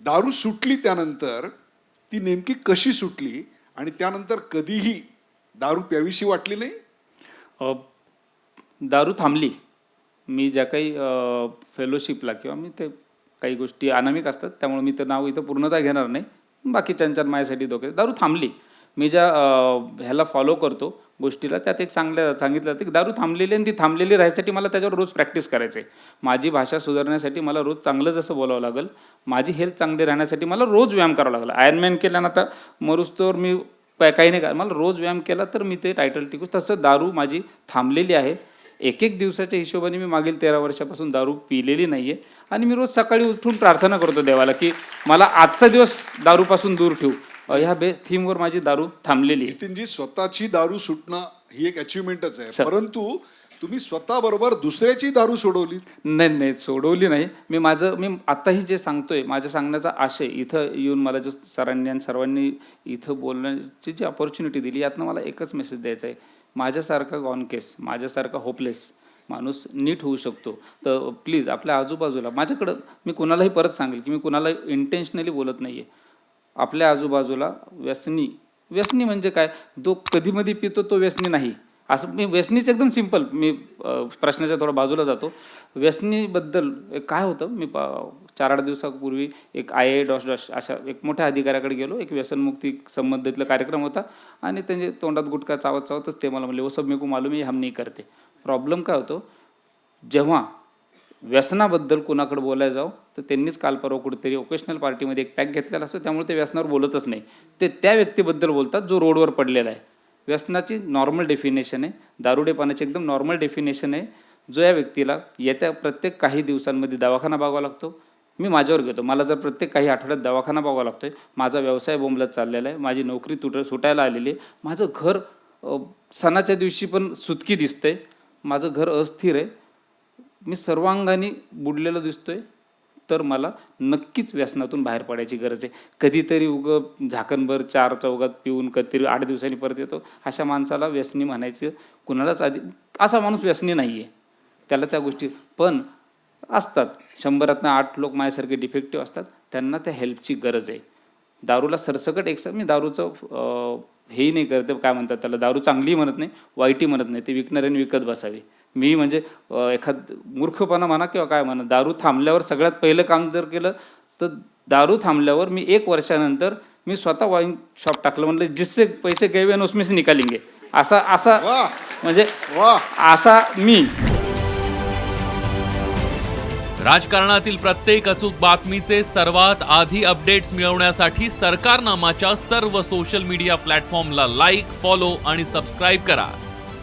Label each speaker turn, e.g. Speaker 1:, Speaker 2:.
Speaker 1: दारू सुटली त्यानंतर ती नेमकी कशी सुटली आणि त्यानंतर कधीही दारू प्यावीशी वाटली नाही?
Speaker 2: दारू थांबली. मी ज्या काही फेलोशिपला किंवा मी ते काही गोष्टी अनामिक असतात त्यामुळे मी ते नाव इथं पूर्णतः घेणार नाही. बाकीच्यांच्या माझ्यासाठी धोके दारू थांबली. मी ज्या ह्याला फॉलो करतो गोष्टीला. त्यात एक चांगलं सांगितलं जातं की दारू थांबलेली आणि ती थांबलेली राहायसाठी मला त्याच्यावर रोज प्रॅक्टिस करायचं आहे माझी भाषा सुधारण्यासाठी मला रोज चांगलं जसं बोलावं लागेल माझी हेल्थ चांगली राहण्यासाठी मला रोज व्यायाम करावा लागला. आयर्नमॅन केल्यानं आता मरुस्तोवर मी काही नाही का मला रोज व्यायाम केला तर मी ते टायटल टिकू. तसं दारू माझी थांबलेली आहे. एक एक दिवसाच्या हिशोबाने मी मागील तेरा वर्षापासून दारू पिलेली नाही आहे आणि मी रोज सकाळी उठून प्रार्थना करतो देवाला की मला आजचा दिवस दारूपासून दूर ठेवू. ह्या बे थीमवर माझी दारू थांबलेली आहे.
Speaker 1: नितीनजी स्वतःची दारू सुटणं ही एक अचिव्हमेंटच आहे.
Speaker 2: सर.
Speaker 1: परंतु तुम्ही स्वतः बरोबर दुसऱ्याची दारू सोडवली.
Speaker 2: नाही नाही सोडवली नाही. मी माझं मी आत्ताही जे सांगतोय माझ्या सांगण्याचा आशय इथं येऊन मला जो सरांनी आणि सर्वांनी इथं बोलण्याची जी अपॉर्च्युनिटी दिली यातनं मला एकच मेसेज द्यायचा आहे. माझ्यासारखा गॉन केस माझ्यासारखा होपलेस माणूस नीट होऊ शकतो. तर प्लीज आपल्या आजूबाजूला माझ्याकडं मी कुणालाही परत सांगेल की मी कुणाला इंटेन्शनली बोलत नाही आहे आपल्या आजूबाजूला व्यसनी. व्यसनी म्हणजे काय? जो कधीमधी पितो तो व्यसनी नाही. असं मी व्यसनीच एकदम सिंपल मी प्रश्नाच्या थोडा बाजूला जातो. व्यसनीबद्दल एक काय होतं? मी पा- चार आठ दिवसापूर्वी एक आय ए डॉश डॉश अशा एक मोठ्या अधिकाऱ्याकडे गेलो. एक व्यसनमुक्ती संबंधितला कार्यक्रम होता. आणि त्यांचे तोंडात गुटखा चावत चावतच ते मला म्हणले व सब मेको मालूम है हम नाही करते. प्रॉब्लेम काय होतो? जेव्हा व्यसनाबद्दल कुणाकडे बोलायला जाऊ तर त्यांनीच काल परवा कुठेतरी ओकेशनल पार्टीमध्ये एक पॅक घेतलेला असतो त्यामुळे ते व्यसनावर बोलतच नाही. ते त्या व्यक्तीबद्दल बोलतात जो रोडवर पडलेला आहे. व्यसनाची नॉर्मल डेफिनेशन आहे. दारुडेपणाची एकदम नॉर्मल डेफिनेशन आहे. जो या व्यक्तीला येत्या प्रत्येक काही दिवसांमध्ये दवाखाना बघावा लागतो. मी माझ्यावर घेतो. मला जर प्रत्येक काही आठवड्यात दवाखाना बघावा लागतो आहे माझा व्यवसाय बोंबलत चाललेला आहे माझी नोकरी तुट सुटायला आलेली आहे माझं घर सणाच्या दिवशी पण सुतकी दिसते माझं घर अस्थिर आहे मी सर्वांगाने बुडलेलं दिसतोय तर मला नक्कीच व्यसनातून बाहेर पडायची गरज आहे. कधीतरी उग झाकणभर चार चौघात पिऊन कधीतरी आठ दिवसांनी परत येतो. अशा माणसाला व्यसनी म्हणायचं कुणालाच आधी असा माणूस व्यसनी नाही आहे त्याला त्या गोष्टी पण असतात. शंभरातनं आठ लोक माझ्यासारखे डिफेक्टिव्ह असतात. त्यांना त्या हेल्पची गरज आहे. दारूला सरसकट एक मी दारूचं हेही नाही करते. काय म्हणतात त्याला? दारू चांगली म्हणत नाही वाईटही म्हणत नाही. ते विकणाऱ्याने विकत बसावी. मी म्हणजे एखाद मूर्खपणा म्हणा किंवा काय म्हणा दारू थांबल्यावर सगळ्यात पहिलं काम जर केलं तर दारू थांबल्यावर मी एक वर्षानंतर मी स्वतः वाईन शॉप टाकलं. म्हणलं जिससे पैसे गए हैं उसमें से निकालेंगे. असा असा म्हणजे असा मी.
Speaker 3: राजकारणातील प्रत्येक अचूक बातमीचे सर्वात आधी अपडेट्स मिळवण्यासाठी सरकारनामाच्या सर्व सोशल मीडिया प्लॅटफॉर्मला लाईक फॉलो आणि सबस्क्राईब करा.